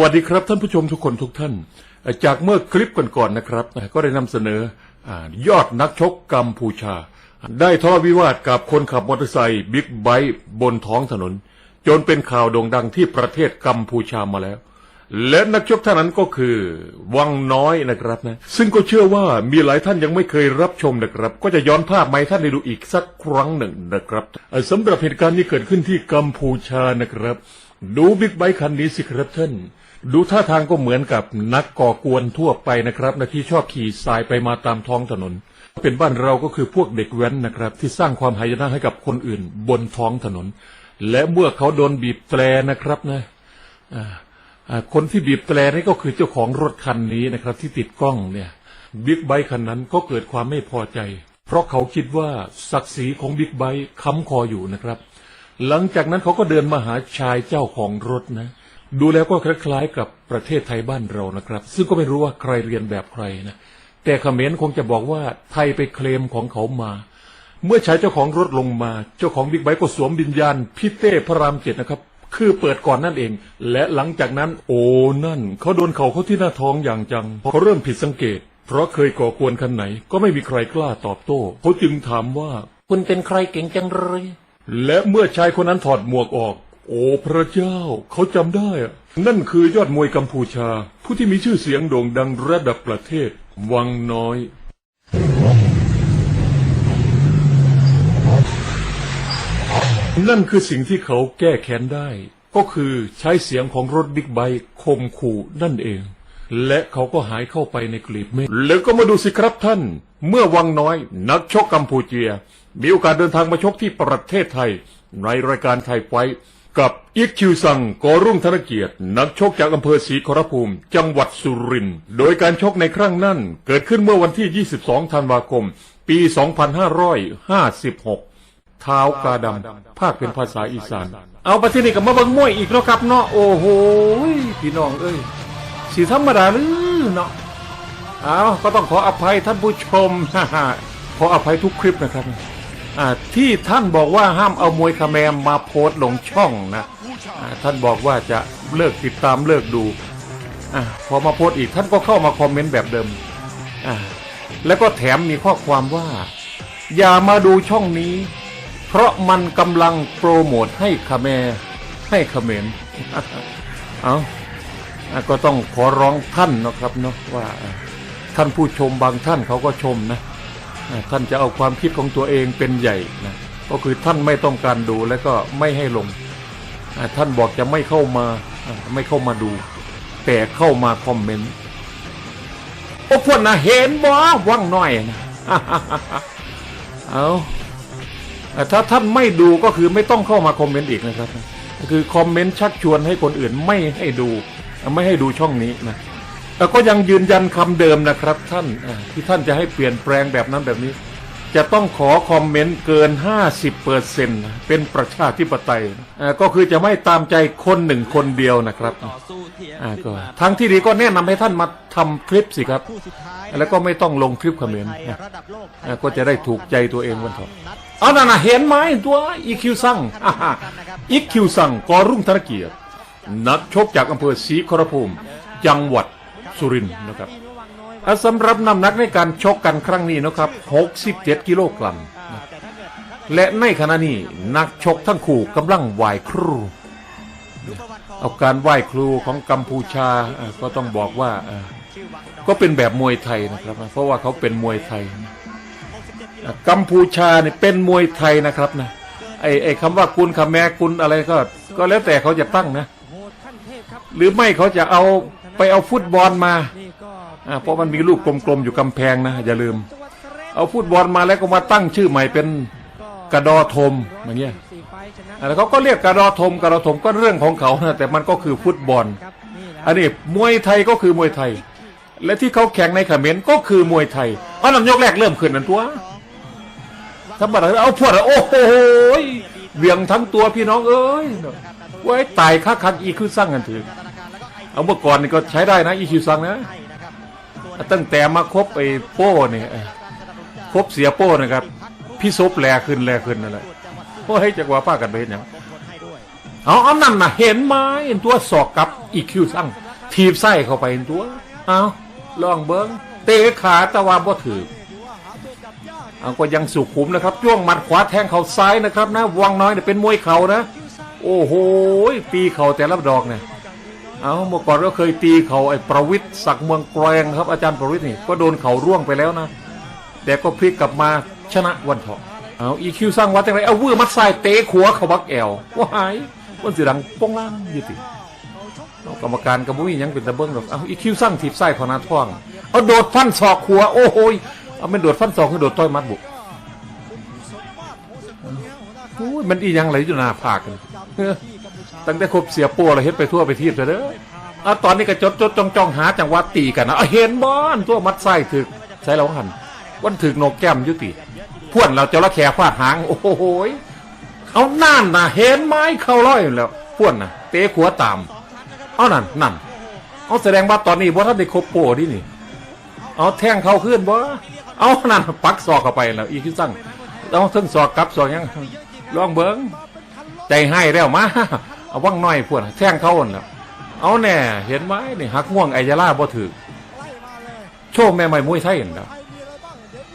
วัสดีครับท่านผู้ชมทุกคนทุกท่าน จากเมื่อคลิปก่อนๆนะครับก็ได้นำเสนออยอดนักชกกัมพูชา ได้ทะเลาะวิวาทกับคนขับมอเตอร์ไซค์บิ๊กไบค์บนท้องถนน จนเป็นข่าวโด่งดังที่ประเทศกัมพูชามาแล้ว และนักชกท่านนั้นก็คือวังน้อยนะครับนะซึ่งก็เชื่อว่ามีหลายท่านยังไม่เคยรับชมนะครับ ก็จะย้อนภาพมาให้ท่านได้ดูอีกสักครั้งหนึ่งนะครับสำหรับเหตุการณ์นี้เกิดขึ้นที่กัมพูชานะครับ ดูบิ๊กไบค์คันนี้สิครับท่าน ดูท่าทางก็เหมือนกับนักก่อกวนทั่วไปนะครับนะที่ชอบขี่สายไปมาตามท้องถนน เป็นบ้านเราก็คือพวกเด็กแว้นนะครับ ที่สร้างความหายนะให้กับคนอื่น บนท้องถนน และเมื่อเขาโดนบีบแตรนะครับนะคนที่บีบแตรนี่ก็คือเจ้าของรถคันนี้นะครับ ที่ติดกล้องเนี่ยบิ๊กไบค์คันนั้นก็เกิดความไม่พอใจ เพราะเขาคิดว่าศักดิ์ศรีของบิ๊กไบค์ค้ำคออยู่นะครับ หลังจากนั้นเขาก็เดินมาหาชายเจ้าของรถนะ ดูแล้วก็คล้ายๆกับประเทศไทยบ้านเรานะครับ ซึ่งก็ไม่รู้ว่าใครเรียนแบบใครนะแต่เขมรคงจะบอกว่าไทยไปเคลมของเขามา เมื่อชายเจ้าของรถลงมา เจ้าของบิ๊กไบค์ก็สวมวิญญาณพี่เต้พระรามเจ็ดนะครับ คือเปิดก่อนนั่นเอง และหลังจากนั้น โอ้นั่นเขาโดนเข่าเขาที่หน้าท้องอย่างจังเขาเริ่มผิดสังเกต เพราะเคยก่อกวนคันไหน ก็ไม่มีใครกล้าตอบโต้เขาจึงถามว่า คุณเป็นใครเก่งจังเลยและเมื่อชายคนนั้นถอดหมวกออก โอ้พระเจ้า เขาจำได้อะนั่นคือยอดมวยกัมพูชา ผู้ที่มีชื่อเสียงโด่งดังระดับประเทศ วังน้อย นั่นคือสิ่งที่เขาแก้แค้นได้ ก็คือใช้เสียงของรถบิ๊กไบค์ข่มขู่นั่นเอง และเขาก็หายเข้าไปในกลีบเมฆแล้วก็มาดูสิครับท่าน เมื่อวังน้อย นักชกกัมพูเชียมีโอกาสเดินทางมาชกที่ประเทศไทย ในรายการไทยไฟ กับอิกคิวซังกอรุ่งธนเกียรติ นักชกจากอำเภอศรีขอรภูมิ จังหวัดสุรินทร์โดยการชกในครั้งนั้น เกิดขึ้นเมื่อวันที่ 22 ธันวาคม ปี 2556 เท้ากาดำภาคเป็นภาษาอีสาน เอาไปที่นี่กับมาบังมวยอีกแล้วครับเนาะโอ้โหพี่น้องเอ้ยสีธรรมดาหรือเนาะเอาก็ต้องขออภัยท่านผู้ชมขออภัยทุกคลิปนะครับ ที่ท่านบอกว่าห้ามเอามวยคาแมมมาโพสต์ลงช่องนะท่านบอกว่าจะเลิกติดตามเลิกดูอพอมาโพสต์อีกท่านก็เข้ามาคอมเมนต์แบบเดิม แล้วก็แถมมีข้อความว่า อย่ามาดูช่องนี้ เพราะมันกำลังโปรโมทให้คาแมให้เขมรเอาก็ต้องขอร้องท่านนะครับเนาะว่าท่านผู้ชมบางท่านเขาก็ชมนะ ท่านจะเอาความคิดของตัวเองเป็นใหญ่นะก็คือท่านไม่ต้องการดูแล้วก็ไม่ให้ลง ท่านบอกจะไม่เข้ามาไม่เข้ามาดู แต่เข้ามาคอมเมนต์โอ้พวกนะเห็นบ่ว่างหน่อยนะเอาถ้าท่านไม่ดูก็คือไม่ต้องเข้ามาคอมเมนต์อีกนะครับ คือคอมเมนต์ชักชวนให้คนอื่นไม่ให้ดู ไม่ให้ดูช่องนี้นะ แต่ก็ยังยืนยันคำเดิมนะครับท่านที่ท่านจะให้เปลี่ยนแปลงแบบนั้นแบบนี้ จะต้องขอคอมเมนต์เกิน 50เปอร์เซ็นต์เป็นประชาธิปไตยก็คือจะไม่ตามใจคนหนึ่งคนเดียวนะครับต่อสู้งที่ดีก็แนะนำให้ท่านมาทำคลิปสิครับ แล้วก็ไม่ต้องลงคลิปคอมเมนต์ก็จะได้ถูกใจตัวเองวันเถอะนัดเอานั่นน่ะเห็นไหมตัวอีคิวซังอีคิวซังกอรุ่งธนเกียรตินักชกจากอำเภอศรีขอรภูมิจังหวัด สุรินนะครับสำหรับน้ำหนักในการชกกันครั้งนี้นะครับ 67 กิโลกรัม และในขณะนี้นักชกทั้งคู่กำลังไหวครู เอาการไหว้ครูของกัมพูชาก็ต้องบอกว่าก็เป็นแบบมวยไทยนะครับ เพราะว่าเขาเป็นมวยไทย กัมพูชาเนี่ยเป็นมวยไทยนะครับนะไอ้ไอ้คำว่ากุลคำแม่กุลอะไรก็ ก็แล้วแต่เขาจะตั้งนะ หรือไม่เขาจะเอา ไปเอาฟุตบอลมานี่ก็อะเพราะมันมีลูกกลมๆอยู่กำแพงนะอย่าลืมจังหวัดสระเอาฟุตบอลมาแล้วก็มาตั้งชื่อใหม่เป็นก็กระดอทมอย่างเงี้ยสี่ไฟล์ชนะอะแล้วเขาก็เรียกกระดอทมกระดอทมก็เรื่องของเขานะแต่มันก็คือฟุตบอลครับนี่แหละอันนี้มวยไทยก็คือมวยไทย และที่เขาแข่งในเขมรก็คือมวยไทยเพราะนำยกแรกเริ่มขึ้นนั่นตัวธรรมดาเอาพวดอะโอ้โหเหวี่ยงทั้งตัวพี่น้องเอ้ยไว้ตายคักคักอีคือสร้างกันถือ เอาเมื่อก่อนนี่ก็ใช้ได้นะอีคิวซังนะ ตั้งแต่มาคบไอ้โป้เนี่ยเออคบเสียโป้นะครับ พี่ซบแลขึ้นแลขึ้นนั่นแหละโอ้ยจักว่าป้ากันไปเห็นหยังเอาเอานั่นน่ะเห็นไหมเห็นตัวศอกกับอีคิวซังทีบไส้เข้าไปตัว เอาลองเบิ้งเตะขาแต่ว่าบ่ถือเอาก็ยังสุขุมนะครับจ้วงหมัดขวาแทงเข่าซ้ายนะครับนะวังน้อยเนี่ยเป็นมวยเข่านะ โอ้โหตีเข่าแต่ละดอกเนี่ย เอาเมื่อก่อนก็เคยตีเขาไอ้ประวิทย์ศักดิ์เมืองแกรงครับอาจารย์ประวิทย์นี่ก็โดนเขาร่วงไปแล้วนะ แต่ก็พลิกกลับมาชนะวันทองเอาอีคิวสร้างวัดจังไรเอาเวือมัดใส่เตะขัวเขาบักแอวว้ายมันสิดังป้องล่างยี่ติกรรมการกระบุ้ยยังเป็นตะเบิ้งหรอกเอาอีคิวสร้างถีบไส้พอนาท่องเอาโดดฟันศอกขัวโอ้โหเอาไม่โดดฟันศอกคือโดดต้อยมัดบุกโอ้มันอียังไหลอยู่หน้าผากกันเฮ้ ตั้งแต่ครบเสียปัวเราเฮ็ดไปทั่วไปทีบเด้อเอาตอนนี้ก็จดจดจ้องจ้องหาจังหวะตีกันนะเอาเห็นบ้านตัวมัดไส้ถึกใส่แล้วหันวันถึกโนกแก้มยุติพ่วนเราเจะละแขฟาดหาง โอ้โหเอานั่นนะเห็นไม้เข้าร้อยแล้วพ่วนนะเตะขัวตาม เอานั่นนั่นเอาแสดงว่าตอนนี้บ่ท่านได้ครบโปรดินี่ เอาแทงเข้าขึ้นบ่เอานั่นปักศอกเข้าไปแล้วอีกที่สั่งเอาทั้งศอกกลับศอกยังลองเบิ้งใจให้แล้วมา เอาว่างน้อยพวนแท่งเข้าหั่นแล้วเอาแน่เห็นไหมนี่หักง่วงไอยาล่าบ่ถือโชว์แม่ใหม่มวยไทยเห็นแล้ว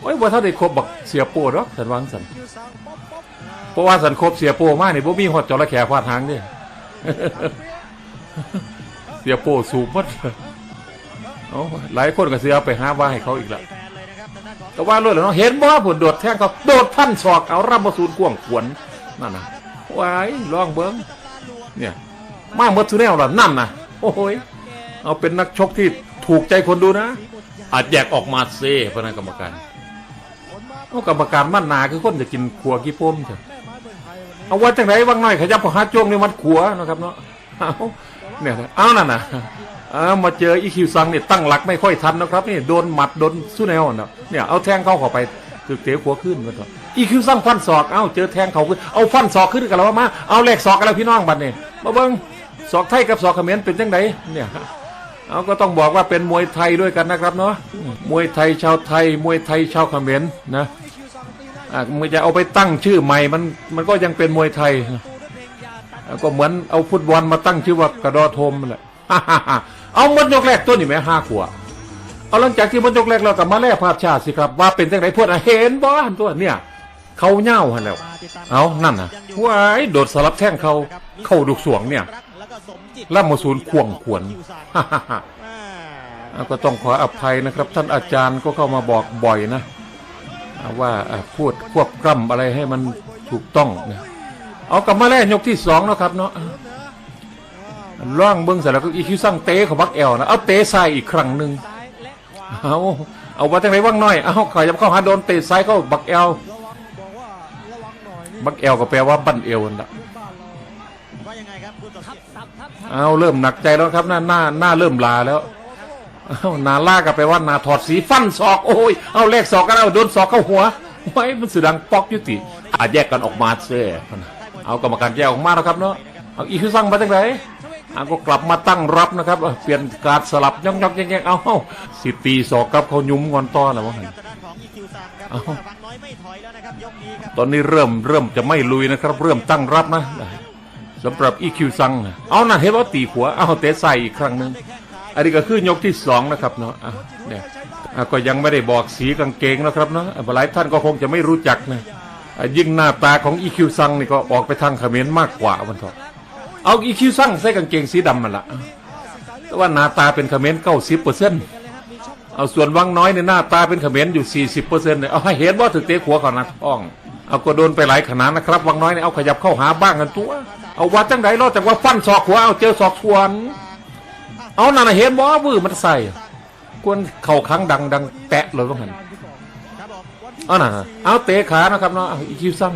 โอ้ยว่าถ้าได้ครบบักเสียโป้หรอกสันวังสันเพราะว่าสันครบเสียโปมากนี่บ่มีหอดจระแขฟาดหางเด้เสียโป้สูบมัดเอาหลายคนก็เสียไปหาว่าให้เขาอีกล้วก็ว่าเลยเนาะเห็นบ่ผลโดดแท่งเขาโดดพันศอกเอารับมาสูนกวงขวนนั่นน่ะว้ายลองเบิ้ง เนี่ยมาหมดทุแนวล่ะนั่นนะโอ้ยเอาเป็นนักชกที่ถูกใจคนดูนะ อาจแยกออกมาเซ่พนักกรรมการเอากรรมการมันนาคือคนจะกินขัวกี่ป้มเถอะเอาว่าจังไรว่างน้อยขยับพอหาจ้วงนี่มันขัวนะครับเนาะเนี่ยเอานั่นนะเอามาเจออีคิวซังเนี่ยตั้งหลักไม่ค่อยทันนะครับนี่โดนหมัดโดนสู้แนวเนาะเนี่ยเอาแทงเข้าเข้าไป คือเตะขัวขึ้นมันก็อีคิวซังฟันศอกเอาเจอแทงเขาขึ้นเอาฟันศอกขึ้นกันแล้วว่ามาเอาแลกศอกกันแล้วพี่น้องบัดเนี่ยมาเบิ้งศอกไทยกับศอกเขมรเป็นจังไดเนี่ยเอาก็ต้องบอกว่าเป็นมวยไทยด้วยกันนะครับเนาะมวยไทยชาวไทย มวยไทยชาวเขมรนะอะมันจะเอาไปตั้งชื่อใหม่มันมันก็ยังเป็นมวยไทยก็เหมือนเอาฟุตบอลมาตั้งชื่อว่ากระดอทมนั่นแหละเอาหมดยกแรกตัวนี่แม่ห้าขวบ เอาหลังจากที่หมดยกแรกเรากลับมาแล่ภาพชาติสิครับ ว่าเป็นจังไหนพวดเห็นบ้านตัวเนี่ย เขาเง่าหันแล้ว เอานั่นนะว้ายโดดสลับแท่งเขาเข้าดุกสวงเนี่ยล่ำมศูนย์ควงขวนอะก็ต้องขออภัยนะครับ ท่านอาจารย์ก็เข้ามาบอกบ่อยนะว่าพูดควบกล้ำอะไรให้มันถูกต้องนะเอากลับมาแรกยกที่สองนะครับเนาะอะล่องเบิ้งเสร็จแล้วก็อีคิวสั่งเตะเขาบักแอลนะเอาเตะซ้ายอีกครั้งหนึ่ง เอาเอาว่าจังไรว่างน้อย เอาขยับเข้าหาโดนเตะซ้ายเข้าบักแอลบักแอลก็แปลว่าบั้นเอวนั่นแหละว่ายังไงครับคุณสมจิตทับทับเอาเริ่มหนักใจแล้วครับหน้าหน้าหน้าเริ่มลาแล้วเอานาล่ากับไปว่านาถอดสีฟันศอกโอ้ยเอาแลกศอกกันเอาโดนศอกเข้าหัวไว้มันเสือดังปอกยุติอาจแยกกันออกมาเซ่เอากรรมการแยกออกมาแล้วครับเนาะเอาอีคือสั่งมาตั้งไหนเอาก็กลับมาตั้งรับนะครับเอาเปลี่ยนการสลับย่องย่องแย่งๆเอาเอาสิตีศอกกับเขายุ้มงอนต้อนแล้ววะทางด้านของอีคิวซังครับเอ้าฟังน้อยไม่ถอยแล้วนะครับยกนี้ครับตอนนี้เริ่มเริ่มจะไม่ลุยนะครับ เริ่มตั้งรับนะสำหรับอีคิวซังนะเอานั่นเห็นว่าตีหัวเอาเตะใส่อีกครั้งหนึ่งอันนี้ก็คือยกที่สองนะครับเนาะอะเนี่ยอะก็ยังไม่ได้บอกสีกางเกงนะครับเนาะอะหลายท่านก็คงจะไม่รู้จักนะอะยิ่งหน้าตาของอีคิวซังนี่ก็ออกไปทางเขมรมากกว่าวันเถอะ เอาอีคิวซังใส่กางเกงสีดำมันละแต่ว่าหน้าตาเป็นเขมรเก้าสิบเปอร์เซ็นต์เอาส่วนวังน้อยในหน้าตาเป็นเขมรอยู่สี่สิบเปอร์เซ็นต์เนี่ยเอาให้เห็นว่าถึงเตะหัวก่อนนะท้องเอาก็โดนไปหลายขนาดนะครับ วังน้อยเนี่ยเอาขยับเข้าหาบ้างกันตัว เอาวัดจังไดรอดจากว่าฟันศอกหัวเอาเจอศอกสวน เอานั่นนะเห็นบ่วื้อมันใส่กวนเข่าครั้งดังดังแตะเลยว่างั้นครับผมวันเอาน่ะเอาเตะขานะครับเนาะอีคิวซ้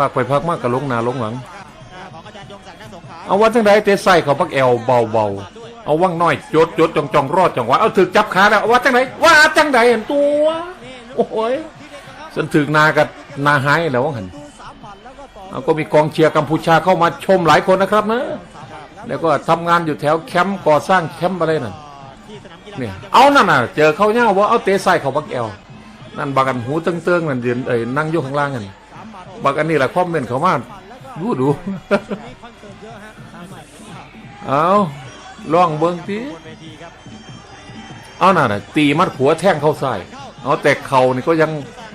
ำพักไปพักมากกะลงหนาลงหลังอ่าของอาจารย์ยงศักดิ์นักสงขลาเอาวัดจังไดเตะใส่เขาปักแอวเบาเบาๆเอาว่างน้อยจดจดจองจองรอดจังหวะเอาถึกจับขาแล้วเอาวัดจังไดว่าจังไดเห็นตัวโอ้โหยสันถึกนากับนาหายแล้วว่างั้นเอาก็มีกองเชียร์กัมพูชาเข้ามาชมหลายคนนะครับนะแล้วก็ทำงานอยู่แถวแคมป์ก่อสร้างแคมป์อะไรนั่นที่สนามกีฬาเนี่ยเอานั่นน่ะ เจอเขาเนี่ยว่าเอาเตะใส่เขาบักแอลนั่นบักกันหูตึงเตืองนั่นยืนเอ้ยนั่งอยู่ข้างล่างกัน บักอันนี้แหละคอมเมนต์เขามาดูดูมีคอนเสิร์ตเยอะฮะทำไมเอเอาล่องเบิ้งทีบนเวทีครับเอาน่ะน่ะตีมัดหัวแท่งเข้าใส่เอาแต่เข่านี่ก็ยัง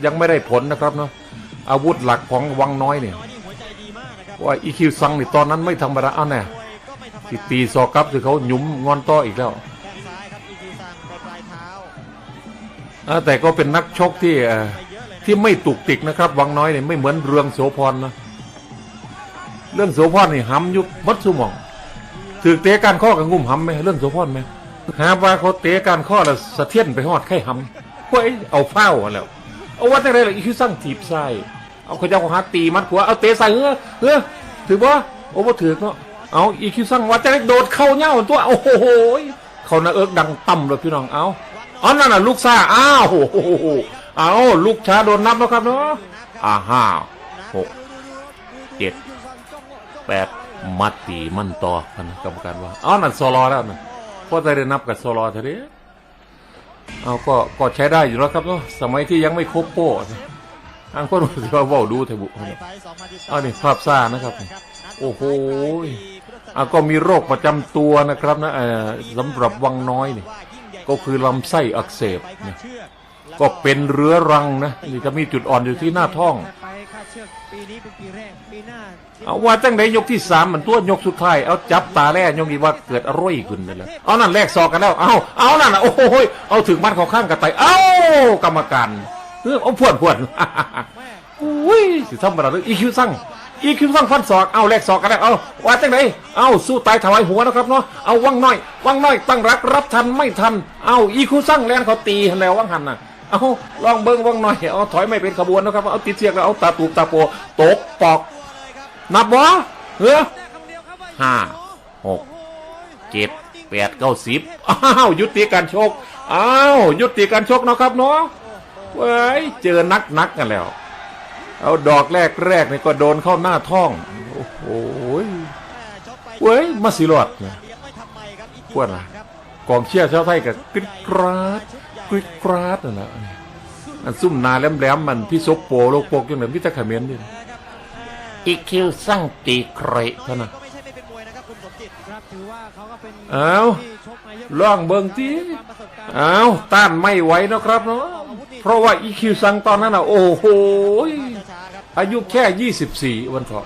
ยังไม่ได้ผลนะครับเนาะอาวุธหลักของวังน้อยเนี่ยน้อยนี่หัวใจดีมากนะครับว่าอีคิวซังนี่ตอนนั้นไม่ธรรมดาเอาแน่มวยก็ไม่ธรรมสิดาตีซอกับสิเขาหยุมงอนต้ออีกแล้วแข้งซ้ายครับอีคิวซังไปปลายเท้าเออแต่ก็เป็นนักชกที่ ที่ไม่ตุกติกนะครับ วังน้อยเนี่ยไม่เหมือนเรืองโสพรนะเรื่องโสพรนี่หำยุบมัดสุมองถือเตะการข้อกับงุ่มหำไหมเรื่องโสพรไหมหาว่าเขาเตะการข้อแล้วสะเทียนไปหอดไข่หำเฮ้ยเอาเฝ้าแล้วเอาว่าแต่ไรล่ะอีคือสร้างถีบไส้เอาเขาเจ้าของหาตีมัดหัวเอาเตะใส่เฮ้อเฮ้อถือว่าโอ้บ่ถือเนาะเอาอีคิวสั่งว่าจะได้โดดเข้าเง่าตัวโอ้โหเขาน่ะเอิกดังต่ำเลยพี่น้องเอาอ๋อนั่นน่ะลูกซ่าอ้าวโอ้โห เอาลูกช้าโดนนับแล้วครับเนาะอ่าห้าหกเจ็ดแปดมัดตีมันต่อคณะกรรมการว่าเอานั่นโซลอแล้วนะเพราะได้นับกับโซลอเท่านี้เอาก็ก็ใช้ได้อยู่แล้วครับเนาะสมัยที่ยังไม่ครบโป้นะอันคนที่ว่าว้าดูเถอะบุไฟท์2012เอานี่ภาพซ่านะครับ โอ้โหอะก็มีโรคประจำตัวนะครับนะเออสำหรับวังน้อยนี่ก็คือลำไส้อักเสบนะ ก็เป็นเรื้อรังนะนี่จะมีจุดอ่อนอยู่ที่หน้าท้องไปค่าเชือกปีนี้เป็นปีแรกปีหน้าเอาว่าตั้งแต่ยกที่สามมันตัวยกสุดท้ายเอาจับตาแรกยกนี้ว่าเกิดอร่อยขึ้นนั่นแหละเอานั่นแลกซอกกันแล้ว เอาเอานั่นน่ะโอ้โหยเอาถึงมัดเขาข้างกันไปเอากรรมการเออเอาพวดพวดอุ้ยสิธรรมดาเลยอีคิวสั่งอีคิวสั่งฟันศอกเอาแลกศอกกันแล้วเอาว่าจังไหนเอาสู้ตายถวายหัวนะครับเนาะเอาวังน้อยวังน้อยตั้งรักรับทันไม่ทันเอาอีคิวสั่งแลนเขาตีแล้ววังหันน่ะ เอาลองเบิ้งวังน้อยเอาถอยไม่เป็นขบวนนะครับเอาติดเสียกแล้วเอาตาตูบตาโปตกปอก นับบ่เฮ้อห้าหกเจ็ดแปดเก้าสิบอ้าวยุติการชกอ้าวยุติการชกเนาะครับเนาะเว้ยเจอนักนักๆกันแล้ว เอาดอกแรกแรกนี่ก็โดนเข้าหน้าท้องโอ้โหยเว้ยมาสิรอดเนี่ยพวดนะกองเชียร์ชาวไทยกับกริดกราด กริดกราดนั่นแหละอันซุ่มนาแหลมๆมันพี่ซบโปโลกโปกยังไงพิตาขเขมนนี่อีคิวสั่งตีใครเท่านั้นเป็นมวยนะครับคุณสมจิตครับถือว่าเขาก็เป็นเอาที่ชกมาเยอะลองเบิงทีความประสบการณ์เอาต้านไม่ไหวนะครับเนาะเพราะว่าอีคิวสั่งตอนนั้นอะ โอ้โหยช้าๆครับอายุแค่ 24 วันเถอะ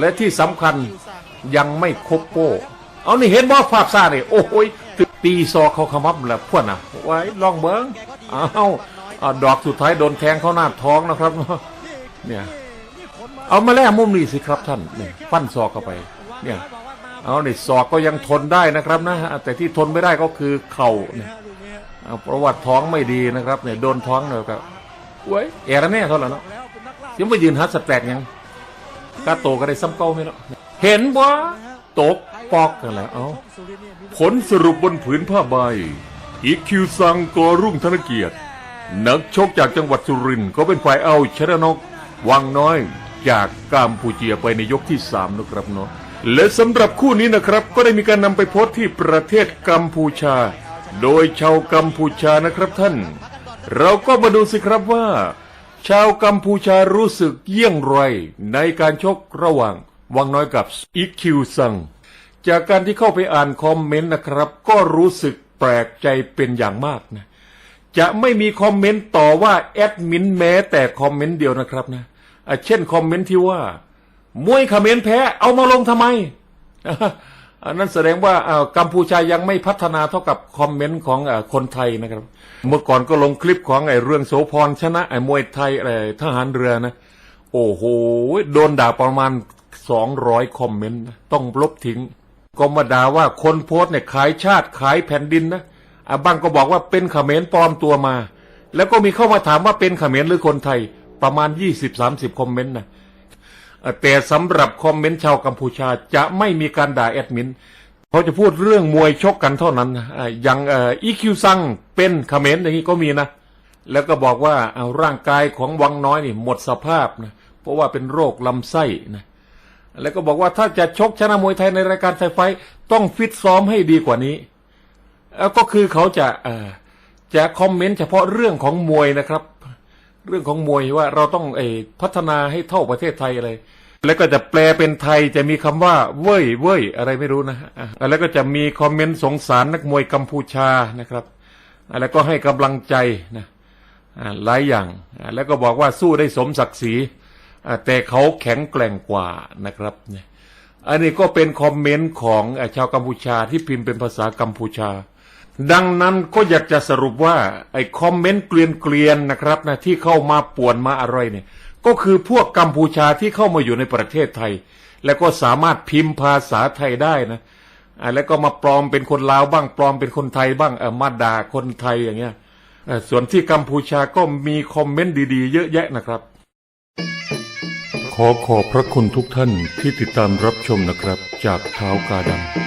และที่สำคัญยังไม่ครบโป้ เอานี่เห็นว่าภาพซ่าเนี่ยโอ้โหย ตีซอกเขาขมับแล้วพวกน่ะไว้ลองเบิ้งเอาเอาดอกสุดท้ายโดนแทงเข้าหน้าท้องนะครับ เนี่ย เอามาแล้วมุมนี้สิครับท่านเนี่ยฟันซอกเข้าไป เนี่ย เอาเนี่ศอกก็ยังทนได้นะครับนะแต่ที่ทนไม่ได้ก็คือเข่าเนี่ยเอาประวัติท้องไม่ดีนะครับเนี่ยโดนท้องเลยครับเว้ยเอระแน่เท่าไหร่เนาะยังไม่ยืนฮัสแตกยังกาโตก็ได้ซ้ำเก้าไม่เนาะเห็นว่ตก ปอกกันแล้วเอาผลสรุปบนผืนผ้าใบ อีกคิวซังกอรุ่งธนเกียรติ นักชกจากจังหวัดสุรินทร์ก็เป็นฝ่ายเอาชนะนกวังน้อยจากกัมพูเจียไปในยกที่สามนะครับเนาะและสำหรับคู่นี้นะครับก็ได้มีการนำไปโพสต์ที่ประเทศกัมพูชา โดยชาวกัมพูชานะครับท่าน เราก็มาดูสิครับว่า ชาวกัมพูชารู้สึกเยี่ยงไรในการชกระหว่างวังน้อยกับอีคิวซัง จากการที่เข้าไปอ่านคอมเมนต์นะครับ ก็รู้สึกแปลกใจเป็นอย่างมากนะ จะไม่มีคอมเมนต์ต่อว่าแอดมินแม้แต่คอมเมนต์เดียวนะครับนะะเช่นคอมเมนต์ที่ว่ามวยเขมรแพ้เอามาลงทำไมอันนั้นแสดงว่าอ่ากัมพูชายังไม่พัฒนาเท่ากับคอมเมนต์ของอคนไทยนะครับ เมื่อก่อนก็ลงคลิปของไอ้เรื่องโสพรชนะไอ้มวยไทยไอ้ทหารเรือนะ โอ้โห โดนด่าประมาณสองร้อยคอมเมนต์ต้องลบทิ้ง ก็มาด่าว่าคนโพสเนี่ยขายชาติขายแผ่นดินนะอะบางก็บอกว่าเป็นเขมรปลอมตัวมา แล้วก็มีเข้ามาถามว่าเป็นเขมรหรือคนไทย ประมาณ20-30คอมเมนต์นะอ่อแต่สำหรับคอมเมนต์ชาวกัมพูชาจะไม่มีการด่าแอดมินเขาจะพูดเรื่องมวยชกกันเท่านั้นนะอะอย่างอ่อีคิวซังเป็นเขมรอย่างนี้ก็มีนะ แล้วก็บอกว่าเอาร่างกายของวังน้อยนี่หมดสภาพนะเพราะว่าเป็นโรคลำไส้นะ แล้วก็บอกว่าถ้าจะชกชนะมวยไทยในรายการไทยไฟต้องฟิตซ้อมให้ดีกว่านี้เอ่อก็คือเขาจะเอ่อจะคอมเมนต์เฉพาะเรื่องของมวยนะครับ เรื่องของมวยว่าเราต้องเอพัฒนาให้เท่าประเทศไทยอะไร แล้วก็จะแปลเป็นไทยจะมีคำว่า เว้ยเว้ยอะไรไม่รู้นะฮะแล้วก็จะมีคอมเมนต์สงสารนักมวยกัมพูชานะครับ แล้วก็ให้กำลังใจนะหลายอย่างแล้วก็บอกว่าสู้ได้สมศักดิ์ศรี แต่เขาแข็งแกร่งกว่านะครับเนี่ยอันนี้ก็เป็นคอมเมนต์ของชาวกัมพูชาที่พิมพ์เป็นภาษากัมพูชา ดังนั้นก็อยากจะสรุปว่าไอ้คอมเมนต์เกลียนๆนะครับนะที่เข้ามาป่วนมาอะไรเนี่ย ก็คือพวกกัมพูชาที่เข้ามาอยู่ในประเทศไทย แล้วก็สามารถพิมพ์ภาษาไทยได้นะแล้วก็มาปลอมเป็นคนลาวบ้างปลอมเป็นคนไทยบ้างมาด่าคนไทยอย่างเงี้ยส่วนที่กัมพูชาก็มีคอมเมนต์ดีๆ เยอะแยะนะครับ ขอขอบพระคุณทุกท่านที่ติดตามรับชมนะครับ จากเท้ากาดำ